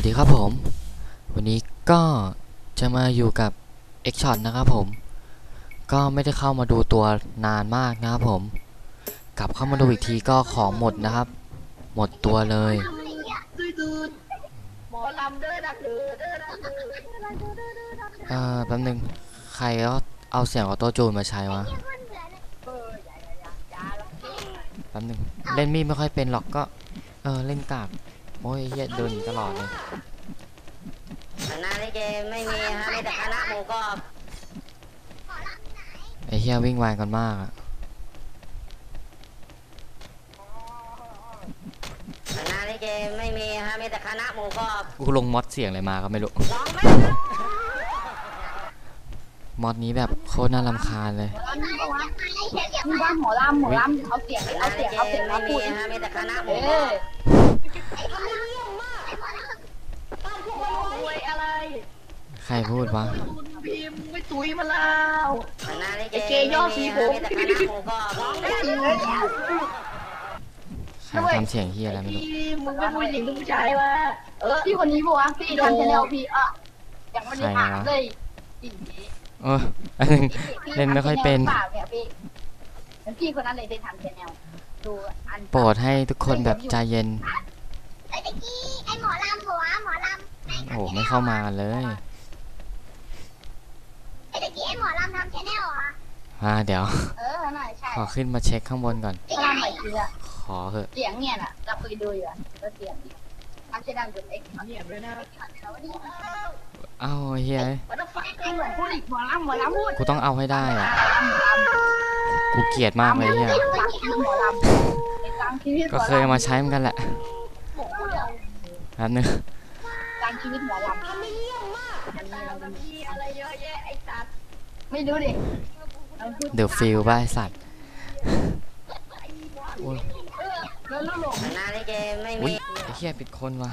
วัสดีครับผม วันนี้ก็จะมาอยู่กับ X Shot นะครับผม ก็ไม่ได้เข้ามาดูตัวนานมากนะครับผม กลับเข้ามาดูอีกทีก็ของหมดนะครับ หมดตัวเลยดืดดืดหมอลำเด้อดักเด้อเด้อดักเด้อเด้อดักเด้อเด้อเด้อดักเด้อเอ่อแป๊บนึง ใครก็เอาเสียงออโต้จูนมาใช้วะเอออย่าอย่าอย่าอย่าละแป๊บนึง เล่นมีดไม่ค่อยเป็นหรอกก็ เออ เล่นกาก โอ้ยเหี้ยเดินหนีตลอดเลยคณะลิเกไม่มีฮะมีแต่คณะหมูกรอบไอ้เหี้ยวิ่งไวกันมากอะคณะลิเกไม่มีฮะมีแต่คณะหมูกรอบกูลงมอดเสียงอะไรมาก็ไม่รู้ร้องไม่ได้มอดนี้แบบโคตรน่ารำคาญเลยมีบ้านหมอลำหมอลำเอาเสียงคเอาณะเสีลิยงเกเอาเสียงไม่มามีพูดฮะมีแต่คณะหมูเอกรออบรวยอะไร ใค รพูดวะคุณพิมพ์ไม่ตุยมาแล้วคณะลิเกไอ้เกย์ยอดสีไม่ผมมีฮะมีแต่คณะหมูกรอบร้องไม่ได้ใครทำเสียงเฮียอะไรไม่รู้พี่มึงเป็นผู้หญิงหรือผู้ชายวะเออพี่คนนี้ปะวะพี่ทำชาแนลพี่อะยังไม่ได้ถามเลยพี่เอออันนึงเล่นไม่ค่อยเป็นเปล่าเนี่ยพี่แล้วพี่คนนั้นเลยได้ทำชาแนลดูอันโปรดให้ทุกคนแบบใจเย็นไอ้ตะกี้ไอ้หมอลำหัวหมอลำโอ้โหไม่เข้ามากันเลย ไอ้ตะกี้ไอ้หมอลำทำชแนลเหร ออ่าเดี๋ยว เออน่าใช่ขอขึ้นมาเช็คข้างบนก่อน พลังใหม่เชื้อขอเถอะเสียงเนี่ยน่ะเราเคยดูอยู่อะแล้วเสียงทำชาแนลจนเอ็กซ์เงียบเลยนะเอ้าไอ้เฮียมันต้องฟังไอ้เหมือนพูดอีกหมอลำหมอลำพูดกูต้องเอาให้ได้อะหมอลำกูเกลียดมากเลยเฮียฟังชื่อหมอลำฟังชีวิตหมก็อเคยเอาลำมาใช้เหมือนกันแหละแป๊บนึงฟังชีวิตหมอลำมีอะไรเยอะแยะไอ้สัตว์ไม่รู้ดิ เดี๋ยวฟิลบ้าไอ้สัตว์แล้วลูกหลงคณะลิเกไม่อุ้มียไอ้เฮียปิดคนวะ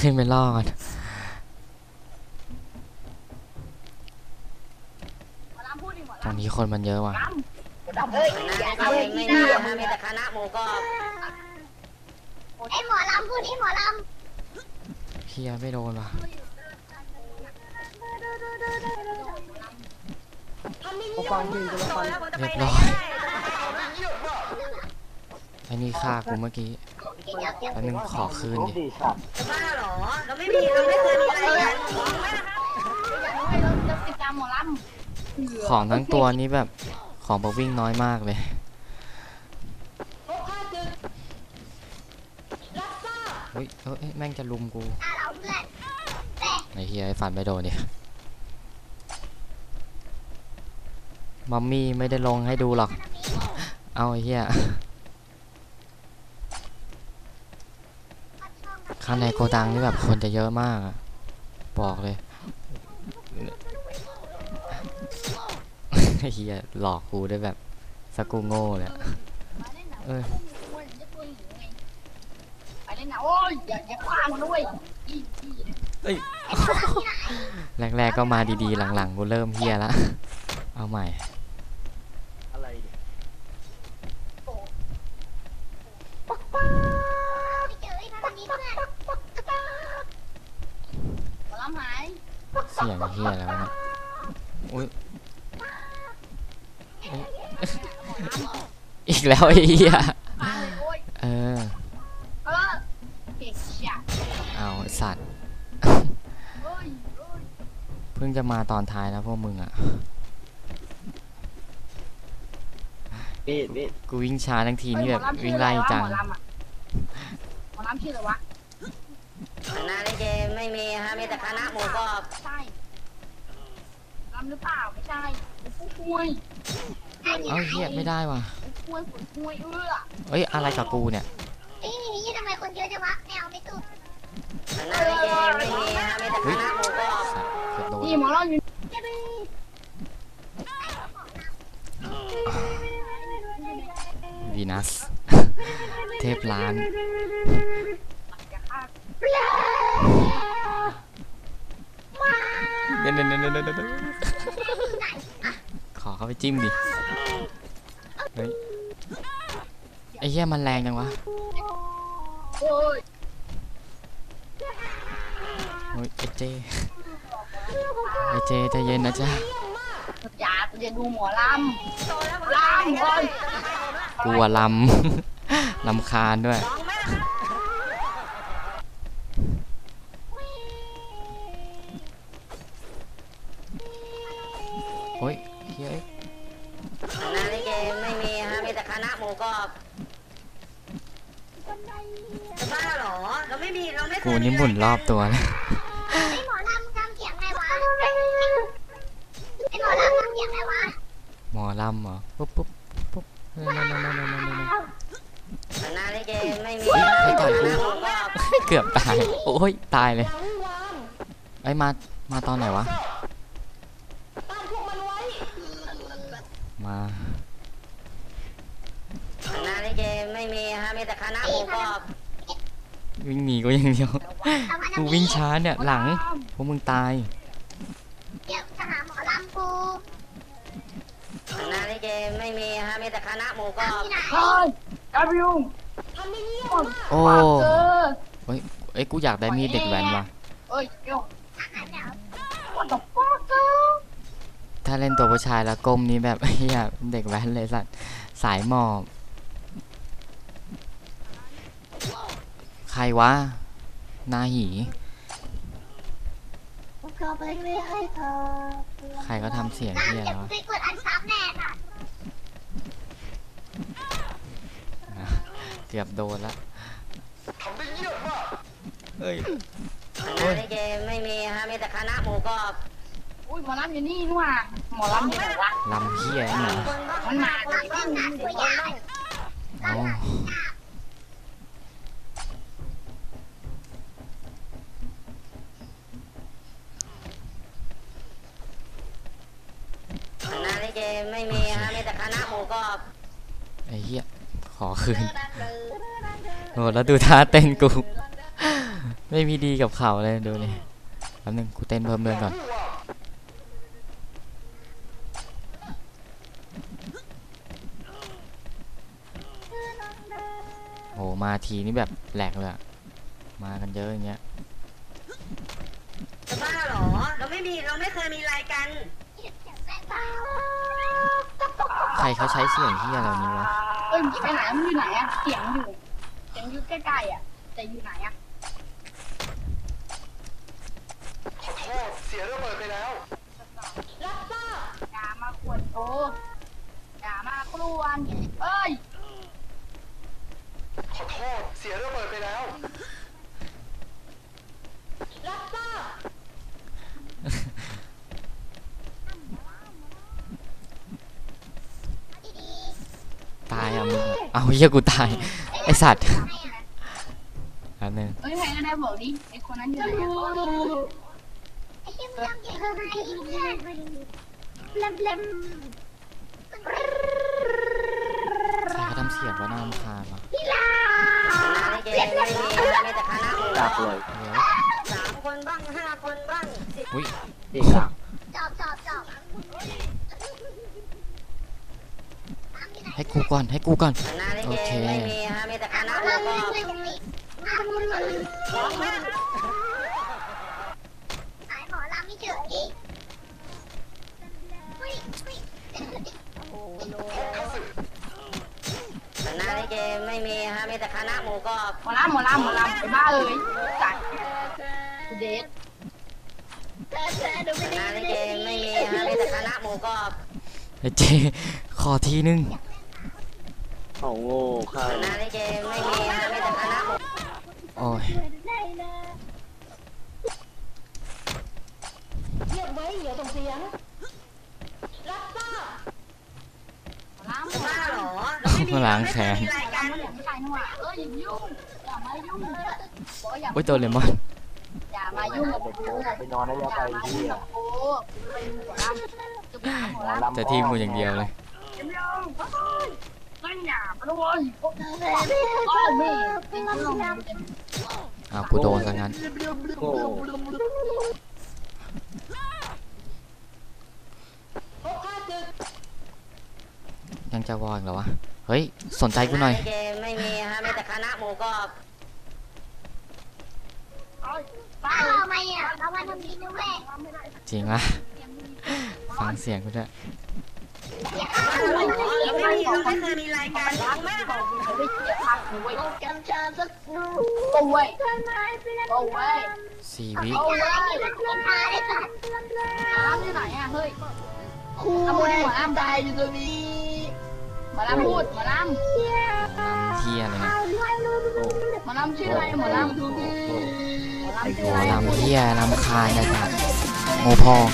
ขึ้นไปล่อกันหมอลำพูดดิหมอตรงลำนี้คนมันเยอะว่ะเฮ้ยคณะอย่าลิเกเอาอย่างไม่นี้มีดิฮะมีแต่คณะหมูกรอบ ไอ้หมอลำพูดไอ้หมอลเฮียไม่โดนว่ะฟังเพลงกันแล้วแล้วผมจะเรีไปยบไหนร้อยไอ้นี่ฆ่ากูเมื่อกี้แป๊บนึงขอคืนดิจะบ้าเหรอเราไม่มีเราไม่เคยมีอะไรกันร้องไม่ได้อย่างน้อยเราจะติดตามหมอลำของทั้งตัวนี้แบบของบอกวิ่งน้อยมากเลย ฮ้ยเอ้ยแม่งจะลุมกูำตาเราเพื่อนไอ้เฮียไอ้ฟันไม่โดนดิมัมมี่ไม่ได้ลงให้ดูหรอก เอาไอ้เฮียข้างในโกดังนี่แบบคนจะเยอะมากอะบอกเลยไอ้เฮียหลอกกูได้แบบสกูโง่เลยอะเออไป เล่นนะโอ้ยอย่าอย่าคว้างมันด้วยอีอีแรกๆก็มาดีๆ หลังๆกูเริ่มเฮียละ เอาใหม่ไม่เจอไอ้คนนี้เพื่อนหมอลำหายเสียงเฮียแล้วเนี่ยอุ้ยอุ๊ยอีกแล้วไอ้เฮีย สัตว์เฮ้ยเฮ้ยเพิ่งจะมาตอนท้ายนะพวกมึงอะ นี่นี่กูวิ่งช้าทั้งทีนี่แบบวิ่งไล่จัง หมอลำอะหมอลำชื่ออะไรวะ คณะลิเกไม่มีฮะมีแต่คณะหมูกรอบใช่ลำหรือเปล่า ไม่ใช่เป็นผู้คุยเอ้าเฮียไม่ได้ว่ะเป็นคุยขุนคุยเอื้อเอ้ยอะไรกับกูเนี่ยไอ้นี่ทำไมคนเยอะจังวะแมวไม่ตุดคณะลิเก เกือบโดนนี่หมอลำอยู่วีนัส เทพล้านจะฆ่เดี๋ยวเดี๋ยวเดี๋ยวเดี๋ยวเดี๋ยวขอเข้าไปจิ้มดิ เฮ้ย ไอ้เหี้ยมันแรงจังวะ โอ้ยโอ้ยไอ้เจไอ้เจใจเย็นนะจ๊ะอย่าจะดูหมอลำลำก่อนกลัวลำลำคาญด้วยโอ้ยเฮ้ยคณะลิเกไม่มีฮะมีแต่คณะหมูกรอบจะบ้าเหรอเราไม่มีเราไม่เคกูยนี่หมุนรอบตัวเลย ลำเหรอปุ๊บปุ๊บปุ๊บนั่นนั่นนั่นนั่นนั่นนั่นคณะลิเกไม่มีใครต่อยคกูณะหมูกรอบเกือบตายโอ้ยตายเลยไอ้มามาตอนไหนวะมาคณะลิเกไม่มีฮะมีแต่คณะหมูกรอบวิ่งหนีกูอย่างเดียวกูวิ่งช้าเนี่ยหลังพวกมึงตาย แต่คณะหมูกรอบที่ไหนเฮ้ยดับบิวโอ้เออเอ้ยกูอยากได้มีดเด็กแว้นว่ะ เอ้ยเดี๋ยว what the fuck ถ้าเล่นตัวผู้ชายแล้วก้มนี้แบบ เฮียเด็กแว้นเลยสัตว์สายหมอบใครวะนาหีก็ไปไม่ให้เธอใครก็ทำเสียงน้ำเฮียเดี๋ยววะไปกดอันซับแน่ค่ะ เกือบโดนละเอ้ยคณะลิเกไม่มีฮะมีแต่คณะหมูกรอบอุ้ยหมอลำอยู่นี่นี่หว่าหมอลำอยู่ไหนวะลำเฮียนี่เหรอมันมาตอนนี้น้ำตัวใหญ่อ๋อคณะลิเกไม่มีฮะมีแต่คณะหมูกรอบไอ้เฮีย ขอคืนโอ้แล้วดูท่าเต้นกู ไม่มีดีกับเขาเลยดูนี่แป๊บนึงกูเต้นเพิ่มเดินก่อนโอ้มาทีนี่แบบแหลกเลยอะมากันเยอะอย่างเงี้ยจะบ้าเหรอ เราไม่มี เราไม่เคยมีรายการใครเขาใช้เสียงที่อะไรนี้วะ เอ้ยไปไหนมันอยู่ไหนอะเสียงอยู่เสียงอยู่ใกล้ๆอะแต่อยู่ไหนอะขอโทษเสียระเบิดไปแล้วอย่ามาขวนโตอย่ามาครวนเอ้ย ขอโทษเสียระเบิดไปแล้ว ตายอะมึงอะ เอาเฮียกูตาย ไอสัตว์แป๊บนึงเอ้ยใครก็ได้บอกดิไอคนนั้นอยู่ไหนอะไอ้ที่มึงทำเก่งอะไรอีกเนี่ยเล็มเล็มใครเขาทำเสียงว่าน่ารำคาญวะพี่ลาคณะลิเกไม่มีฮะมีแต่คณะหมูกรดัอบกเลยเดี๋ยวสามคนบ้างห้าคนบ้างสิบอุ้ยเด็กดักจอบจอบจอบ ให้กูก่อนให้กูก่อนคณะลิโอเกเคไม่มีฮะมีแต่คณะหมูมากรอบเลยตรงนี้มาคุณเลยไอ้หมอลำไม่เจออีกเฮ้ยเฮ้ยคณะลิเกไม่มีฮะมีแต่คณะหมูกรอบหมอลำหมอลำหมอลำไปบ้าเลยจัดกูเดทเธอเธอดูคไม่ณะได้ลิเกไม่มีฮะมีแต่คณะหมูกรอบไอเจขอทีนึง เขาโง่ข้าคณะลิเกไม่มีฮะมีแต่คณะหมูโอ้ยได้นะหมอลำหมจะอบ้าลำเหรอเราไม่มีล้างแค้นเราไม่เคยมีรายการไม่ใช่นี่หว่าเอ้ยอย่ายุ่งอย่ามายุ่งบอกว่าอย่าโอ้ยตัวเลมอนอย่ามายุ่งกับกูไปนอนได้ยังอไงย่ามาเฮียุ่งยกับกูเป็นหมอลำจะไปหาหมอหมอลำลำแต่ทีมกูอย่างเดียวเลย เดี๋ยวเอ้ยนั่นอย่ามาด้วยพวกเธอโอ้ยแม่เป็นคนลงอ้าวกูโดนซะงั้นโง่หยังจะวออีกเหรอวะ เฮ้ย สนใจกูหน่อยในเกมไม่มีฮะมีแต่คณะหมูกรอบป้าทำไมอะเรามาทำดีนะแม่จริงวะฟังเสียงกูด้วย เราไม่มีเราไม่เคยมีรายการนี้แม่บอกไม่เสียพักหนูไว้กัญชาสักหนูตัวไว้ทำไมเป็นตัวไว้สี่วิเอาไว้มันเพื่อนมาได้สัตว์น้ำที่ไหนอะเฮ้ยครูแม่ตายอยู่ตรงนี้หมอลำพูดหมอลำเทียเลยนะหมอลำชื่ออะไรหมอลำหมอลำชื่อโอ้อะไรลำเทียลำคาญนะจ๊ะโง่พอง